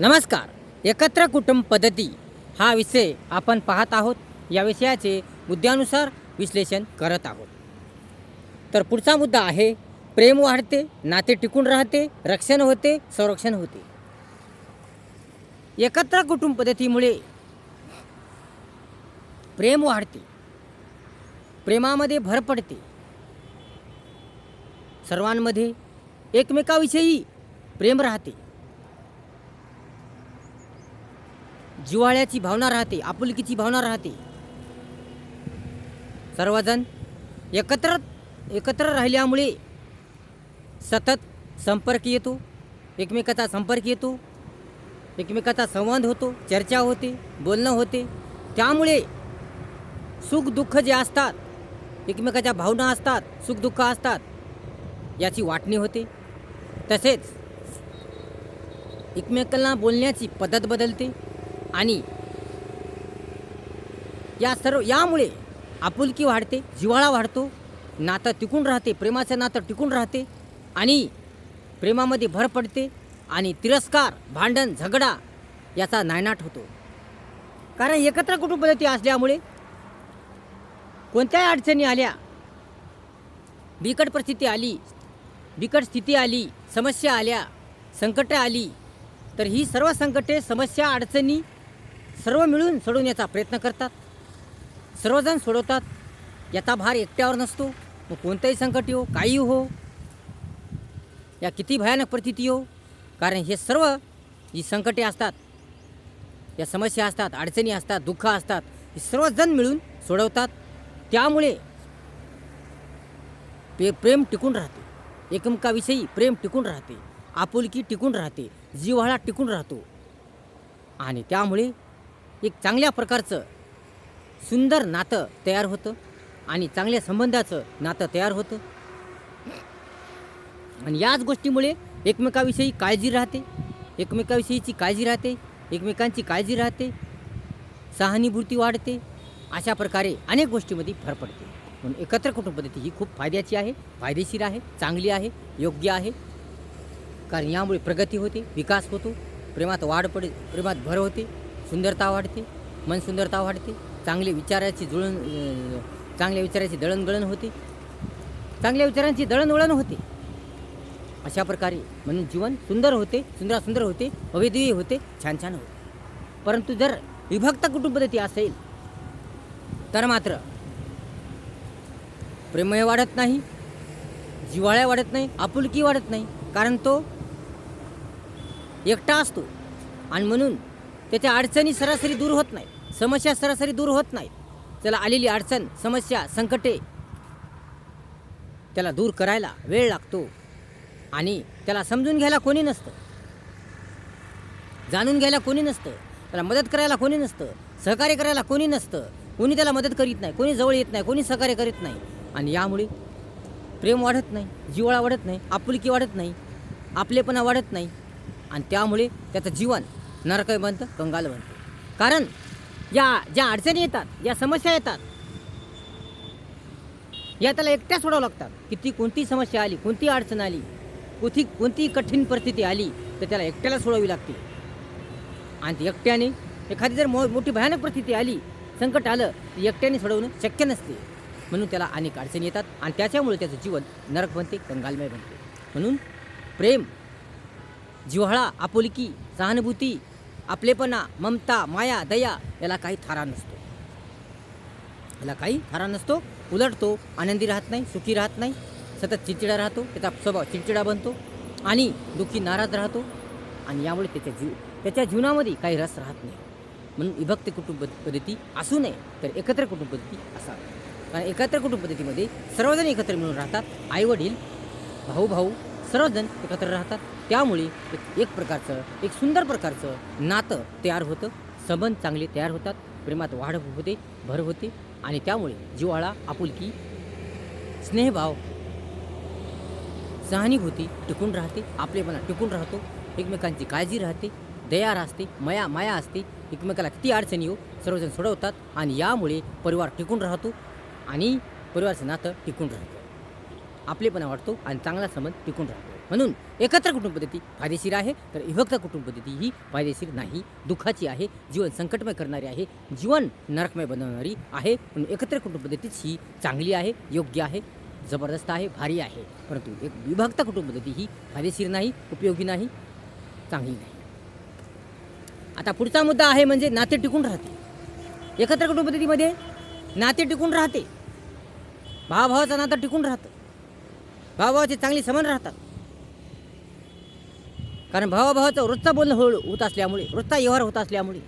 नमस्कार. एकत्र कुटुंब पद्धती. हा विषय आपण पाहत आहोत. या विषयाचे मुद्द्यानुसार विश्लेषण करत आहोत. तर पुढचा मुद्दा आहे प्रेम वाढते नाते टिकून राहते रक्षण होते संरक्षण होते. एकत्र कुटुंब पद्धतीमुळे प्रेम वाढते. प्रेमामध्ये भर पडते. सर्वांमध्ये एकमेकाविषयी प्रेम राहते. जिव्हाळ्याची भावना राहते आपुलकीची भावना राहते. सर्वजण एकत्र एकत्र राहिल्यामुळे सतत संपर्क येतो एकमेकाचा संपर्क येतो एकमेकाचा संवाद होतो चर्चा होते बोलणं होते. त्यामुळे सुख दुःख जे असतात एकमेकाच्या भावना असतात सुखदुःख असतात याची वाटणी होते. तसेच एकमेकांना बोलण्याची पद्धत बदलते. आणि या सर्व यामुळे आपुलकी वाढते जिव्हाळा वाढतो नातं टिकून राहते प्रेमाचं नातं टिकून राहते आणि प्रेमामध्ये भर पडते आणि तिरस्कार भांडण झगडा याचा नायनाट होतो. कारण एकत्र कुटुंबपद्धती असल्यामुळे कोणत्याही अडचणी आल्या बिकट परिस्थिती आली बिकट स्थिती आली समस्या आल्या संकटं आली तर ही सर्व संकटे समस्या अडचणी सर्व मिळून सोडवण्याचा प्रयत्न करतात. सर्वजण सोडवतात. याचा भार एकट्यावर नसतो. मग कोणतंही संकट येऊ काही हो या किती भयानक परिस्थिती हो कारण हे सर्व जी संकटे असतात या समस्या असतात अडचणी असतात दुःख असतात हे सर्वजण मिळून सोडवतात. त्यामुळे पे प्रेम टिकून राहते. एकमेकाविषयी प्रेम टिकून राहते. आपुलकी टिकून राहते. जिव्हाळा टिकून राहतो. आणि त्यामुळे एक चांगल्या प्रकारचं सुंदर नातं तयार होतं आणि चांगल्या संबंधाचं नातं तयार होतं. आणि याच गोष्टीमुळे एकमेकाविषयी काळजी राहते एकमेकाविषयीची काळजी राहते एकमेकांची काळजी राहते सहानुभूती वाढते अशा प्रकारे अनेक गोष्टीमध्ये भर पडते. म्हणून एकत्र कुटुंब पद्धती ही खूप फायद्याची आहे फायदेशीर आहे चांगली आहे योग्य आहे. कारण यामुळे प्रगती होते विकास होतो प्रेमात वाढ पडे प्रेमात भर होते. सुंदरता वाढते मन सुंदरता वाढते चांगले विचाराची जुळण चांगल्या विचाराची दळणगळण होते. चांगल्या विचारांची दळणवळण होते. अशा प्रकारे म्हणून जीवन सुंदर होते सुंदर सुंदर होते अवैधवी होते छान छान होते. परंतु जर विभक्त कुटुंबपद्धती असेल तर मात्र प्रेमय वाढत नाही जिवाळ्या वाढत नाही आपुलकी वाढत नाही कारण तो एकटा असतो. आणि म्हणून त्याच्या अडचणी सरासरी दूर होत नाहीत. समस्या सरासरी दूर होत नाहीत. त्याला आलेली अडचण समस्या संकटे त्याला दूर करायला वेळ लागतो आणि त्याला समजून घ्यायला कोणी नसतं. जाणून घ्यायला कोणी नसतं. त्याला मदत करायला कोणी नसतं. सहकार्य करायला कोणी नसतं. कोणी त्याला मदत करीत नाही. कोणी जवळ येत नाही. कोणी सहकार्य करीत नाही. आणि यामुळे प्रेम वाढत नाही. जिव्हाळा वाढत नाही. आपुलकी वाढत नाही. आपलेपणा वाढत नाही. आणि त्यामुळे त्याचं जीवन नरकही बनतं कंगाल बनतं. कारण या ज्या अडचणी येतात ज्या समस्या येतात या त्याला एकट्या सोडावं लागतात. किती कोणती समस्या आली कोणती अडचण आली कोणती कोणती कठीण परिस्थिती आली तर त्याला एकट्याला सोडावी लागते. आणि ती एकट्याने एखादी जर मो मोठी भयानक परिस्थिती आली संकट आलं तर एकट्याने सोडवणं शक्य नसते. म्हणून त्याला अनेक अडचणी येतात आणि त्याच्यामुळे त्याचं जीवन नरक बनते कंगालमय बनते. म्हणून प्रेम जिव्हाळा आपुलकी सहानुभूती आपलेपणा ममता माया दया याला काही थारा नसतो. याला काही थारा नसतो. उलट तो आनंदी राहत नाही सुखी राहत नाही. सतत चिडचिडा राहतो त्याचा स्वभाव चिडचिडा बनतो आणि दुःखी नाराज राहतो आणि यामुळे त्याच्या जीव त्याच्या जीवनामध्ये काही रस राहत नाही. म्हणून विभक्त कुटुंब पद्धती असू नये तर एकत्र कुटुंब पद्धती असावी. कारण एकत्र कुटुंब पद्धतीमध्ये सर्वजण एकत्र मिळून राहतात. आईवडील भाऊ भाऊ सर्वजण एकत्र राहतात. त्यामुळे एक एक प्रकारचं एक सुंदर प्रकारचं नातं तयार होतं. संबंध चांगले तयार होतात. प्रेमात वाढ होते भर होते आणि त्यामुळे जिव्हाळा आपुलकी स्नेहभाव सहानुभूती टिकून राहते आपलेपणा टिकून राहतो एकमेकांची काळजी राहते दया असते मया माया असते एकमेकाला किती अडचणी येऊ सर्वजण सोडवतात आणि यामुळे परिवार टिकून राहतो आणि परिवाराचं नातं टिकून राहतं. आपलेपणा वाढतो आणि चांगला संबंध टिकून राहतो. म्हणून एकत्र कुटुंब पद्धती फायदेशीर आहे. तर विभक्त कुटुंब पद्धती ही फायदेशीर नाही. दुःखाची आहे. जीवन संकटमय करणारी आहे. जीवन नरकमय बनवणारी आहे. म्हणून एकत्र कुटुंब पद्धतीच ही चांगली आहे योग्य आहे जबरदस्त आहे भारी आहे. परंतु एक विभक्त कुटुंब पद्धती ही फायदेशीर नाही उपयोगी नाही चांगली नाही. आता पुढचा मुद्दा आहे म्हणजे नाते टिकून राहते. एकत्र कुटुंब पद्धतीमध्ये नाते टिकून राहते. भावाभावाचं नातं टिकून राहतं. भावाभावाचे चांगले समान राहतात. कारण भावाभावाचं रोजचा बोलणं होळ होत असल्यामुळे रोजचा व्यवहार होत असल्यामुळे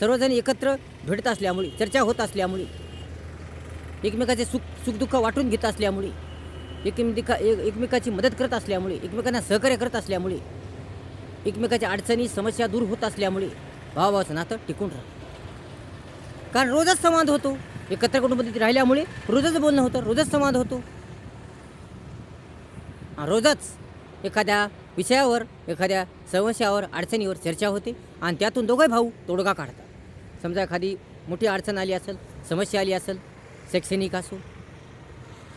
सर्वजण एकत्र भेटत असल्यामुळे चर्चा होत असल्यामुळे एकमेकाचे सुख सुखदुःख वाटून घेत असल्यामुळे एकमेका एक एकमेकाची मदत करत असल्यामुळे एकमेकांना सहकार्य करत असल्यामुळे एकमेकाच्या अडचणी समस्या दूर होत असल्यामुळे भावाभावाचं नातं टिकून राहतं. कारण रोजच संवाद होतो. एकत्र कुटुंबात राहिल्यामुळे रोजच बोलणं होतं रोजच संवाद होतो. रोजच एखाद्या विषयावर एखाद्या समस्यावर अडचणीवर चर्चा होते आणि त्यातून दोघंही भाऊ तोडगा काढतात. समजा एखादी मोठी अडचण आली असेल समस्या आली असेल शैक्षणिक असो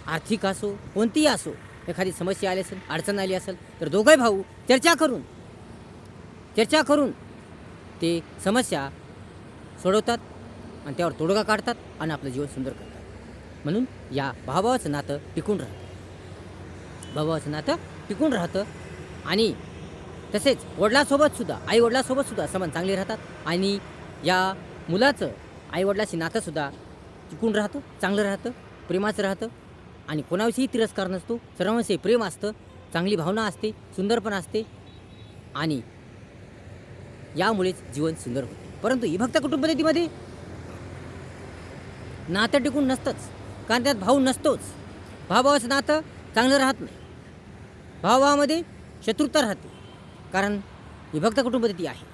आर्थिक असो कोणतीही असो एखादी समस्या आली असेल अडचण आली असेल तर दोघंही भाऊ चर्चा करून चर्चा करून ते समस्या सोडवतात आणि त्यावर तोडगा काढतात आणि आपलं जीवन सुंदर करतात. म्हणून या भावाचं नातं टिकून राहतं. भावाचं नातं टिकून राहतं आणि तसेच वडिलासोबतसुद्धा आई वडिलासोबतसुद्धा संबंध चांगले राहतात. आणि या मुलाचं आई वडिलाशी नातंसुद्धा टिकून राहतं चांगलं राहतं प्रेमाचं राहतं. आणि कोणाविषयी तिरस्कार नसतो सर्वांविषयी प्रेम असतं चांगली भावना असते सुंदरपण असते. आणि यामुळेच जीवन सुंदर होते. परंतु विभक्त कुटुंब पद्धतीमध्ये नातं टिकून नसतंच. कारण त्यात भाऊ नसतोच. भावाभावाचं नातं चांगलं राहत नाही. भावाभावामध्ये शत्रुता राहते. कारण विभक्त कुटुंब ती आहे.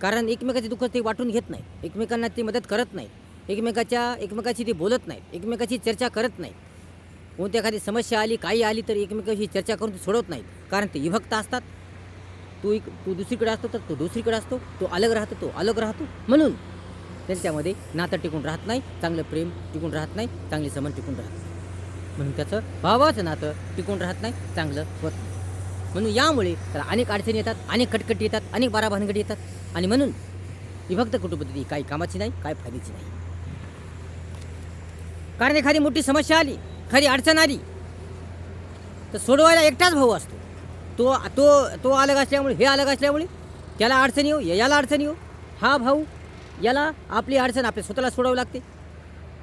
कारण एकमेकाचे दुःख ते वाटून घेत नाहीत. एकमेकांना ते मदत करत नाहीत. एकमेकाच्या एकमेकाशी ते बोलत नाहीत. एकमेकाची चर्चा करत नाहीत. कोणती एखादी समस्या आली काही आली तर एकमेकाशी चर्चा करून ते सोडवत नाहीत. कारण ते विभक्त असतात. तू एक तू दुसरीकडे असतो तर तो दुसरीकडे असतो. तो अलग राहतो तो अलग राहतो. म्हणून त्यांच्यामध्ये नातं टिकून राहत नाही. चांगलं प्रेम टिकून राहत नाही. चांगले संबंध टिकून राहत नाही. म्हणून त्याचं भावाचं नातं टिकून राहत नाही. चांगलं होत नाही. म्हणून यामुळे त्याला अनेक अडचणी येतात अनेक कटकटी येतात अनेक बारा भानगडी येतात. आणि म्हणून विभक्त कुटुंब पद्धती काही कामाची नाही काय फायद्याची नाही. कारण एखादी मोठी समस्या आली खरी अडचण आली तर सोडवायला एकटाच भाऊ असतो. तो तो तो अलग असल्यामुळे हे अलग असल्यामुळे त्याला अडचणी येऊ याला अडचणी येऊ. हा भाऊ याला आपली अडचण आपल्या स्वतःला सोडावी लागते.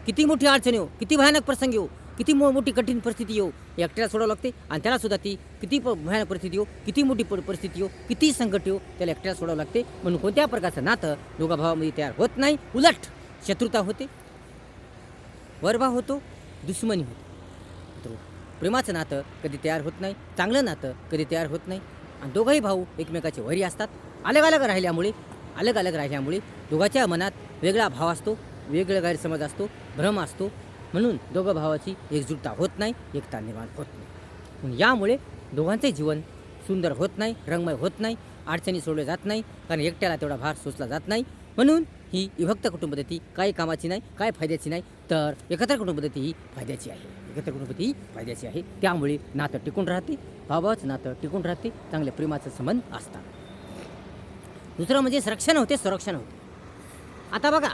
किती मोठी अडचण येऊ किती भयानक प्रसंग येऊ किती मो मोठी कठीण परिस्थिती येऊ एकट्याला सोडावं लागते आणि त्याला सुद्धा ती किती प- भयानक परिस्थिती येऊ किती मोठी प- परिस्थिती येऊ किती संकट येऊ त्याला एकट्याला सोडावं लागते. म्हणून कोणत्या प्रकारचं नातं दोघा भावामध्ये तयार होत नाही. उलट शत्रुता होते. वरभाव होतो. दुश्मनी होतो. प्रेमाचं नातं कधी तयार होत नाही. चांगलं नातं कधी तयार होत नाही. आणि दोघंही भाऊ एकमेकाचे वरी असतात. अलग अलग राहिल्यामुळे अलग अलग राहिल्यामुळे दोघांच्या मनात वेगळा भाव असतो. वेगळा गैरसमज असतो. भ्रम असतो. म्हणून दोघं भावाची एकजुटता होत नाही एकता निर्माण होत नाही. यामुळे दोघांचे जीवन सुंदर होत नाही रंगमय होत नाही अडचणी सोडल्या जात नाही कारण एकट्याला तेवढा भार सोचला जात नाही. म्हणून ही विभक्त कुटुंबपद्धती काही कामाची नाही काय फायद्याची नाही तर एकत्र कुटुंबपद्धती ही फायद्याची आहे. एकत्र कुटुंबपद्धती ही फायद्याची आहे. त्यामुळे नातं टिकून राहते भावाचं नातं टिकून राहते चांगल्या प्रेमाचं संबंध असतात. दुसरं म्हणजे संरक्षण होते संरक्षण होते. आता बघा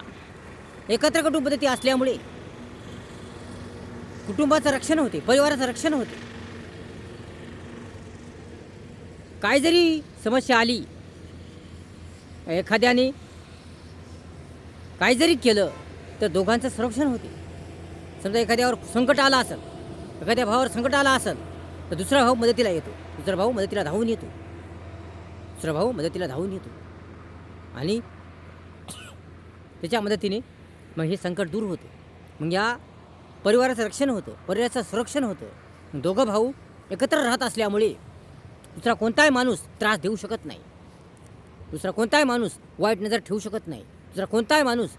एकत्र कुटुंबपद्धती असल्यामुळे कुटुंबाचं रक्षण होते परिवाराचं रक्षण होते. काय जरी समस्या आली एखाद्याने काय जरी केलं तर दोघांचं संरक्षण होते. समजा एखाद्यावर संकट आलं असेल एखाद्या भावावर संकट आलं असेल तर दुसरा भाऊ मदतीला येतो. दुसरा भाऊ मदतीला धावून येतो. दुसरा भाऊ मदतीला धावून येतो. आणि त्याच्या मदतीने मग हे संकट दूर होतं. मग या परिवाराचं रक्षण होतं परिवाराचं संरक्षण होतं. दोघं भाऊ एकत्र राहत असल्यामुळे दुसरा कोणताही माणूस त्रास देऊ शकत नाही. दुसरा कोणताही माणूस वाईट नजर ठेवू शकत नाही. दुसरा कोणताही माणूस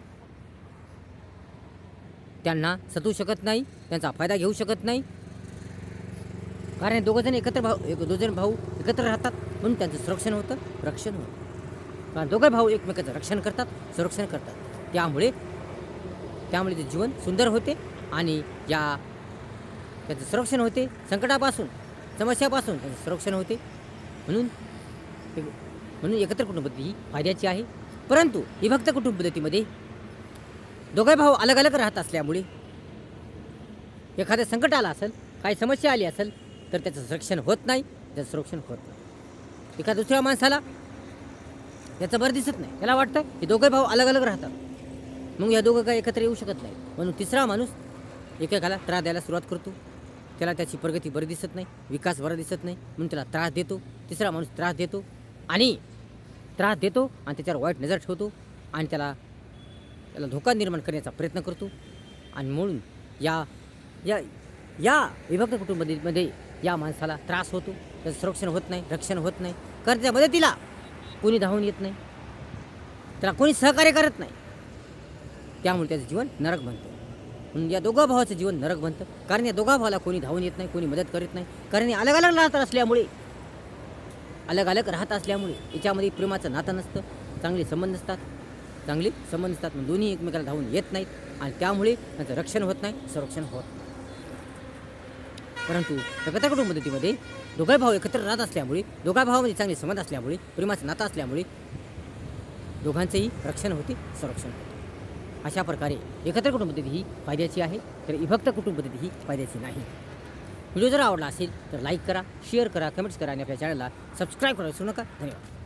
त्यांना सतू शकत नाही त्यांचा फायदा घेऊ शकत नाही. कारण हे दोघंजण एकत्र भाऊ एक दोघं भाऊ एकत्र राहतात म्हणून त्यांचं संरक्षण होतं रक्षण होतं. कारण दोघं भाऊ एकमेकाचं रक्षण करतात संरक्षण करतात. त्यामुळे त्यामुळे ते जीवन सुंदर होते. आणि या त्याचं संरक्षण होते संकटापासून समस्यापासून त्याचं संरक्षण होते. म्हणून म्हणून एकत्र कुटुंब पद्धती ही फायद्याची आहे. परंतु विभक्त कुटुंब पद्धतीमध्ये दोघे भाऊ अलग अलग राहत असल्यामुळे एखादं संकट आलं असेल काही समस्या आली असेल तर त्याचं संरक्षण होत नाही. त्याचं संरक्षण होत नाही. एका दुसऱ्या माणसाला त्याचं बरं दिसत नाही. त्याला वाटतं की दोघे भाऊ अलग अलग राहतात. मग या दोघं काय एकत्र येऊ शकत नाही म्हणून तिसरा माणूस एकेकाला त्रास द्यायला सुरुवात करतो. त्याला त्याची प्रगती बरी दिसत नाही विकास बरा दिसत नाही म्हणून त्याला त्रास देतो. तिसरा माणूस त्रास देतो आणि त्रास देतो आणि त्याच्यावर वाईट नजर ठेवतो आणि त्याला त्याला धोका निर्माण करण्याचा प्रयत्न करतो. आणि म्हणून या या या विभक्त कुटुंबामध्ये या माणसाला त्रास होतो. त्याचं संरक्षण होत नाही रक्षण होत नाही. कारण त्या मदतीला कोणी धावून येत नाही. त्याला कोणी सहकार्य करत नाही. त्यामुळे त्याचं जीवन नरक बनतं. म्हणून या दोघा भावाचं जीवन नरक बनतं. कारण या दोघा भावाला कोणी धावून येत नाही कोणी मदत करत नाही. कारण अलग अलग राहत असल्यामुळे अलग अलग राहत असल्यामुळे याच्यामध्ये प्रेमाचं नातं नसतं चांगले संबंध असतात. चांगले संबंध असतात मग दोन्ही एकमेकाला धावून येत नाहीत. आणि त्यामुळे त्यांचं रक्षण होत नाही संरक्षण होत नाही. परंतु एकत्र मदतीमध्ये दोघा दोघे भाऊ एकत्र राहत असल्यामुळे दोघा भावामध्ये चांगले संबंध असल्यामुळे प्रेमाचं नातं असल्यामुळे दोघांचंही रक्षण होते संरक्षण होते. अशा प्रकारे एकत्र कुटुंब पद्धती ही फायद्याची आहे तर विभक्त कुटुंब पद्धती ही फायद्याची नाही. व्हिडिओ जर आवडला असेल तर लाईक करा शेअर करा कमेंट्स करा आणि आपल्या चॅनलला सबस्क्राईब करा विसरू नका. धन्यवाद.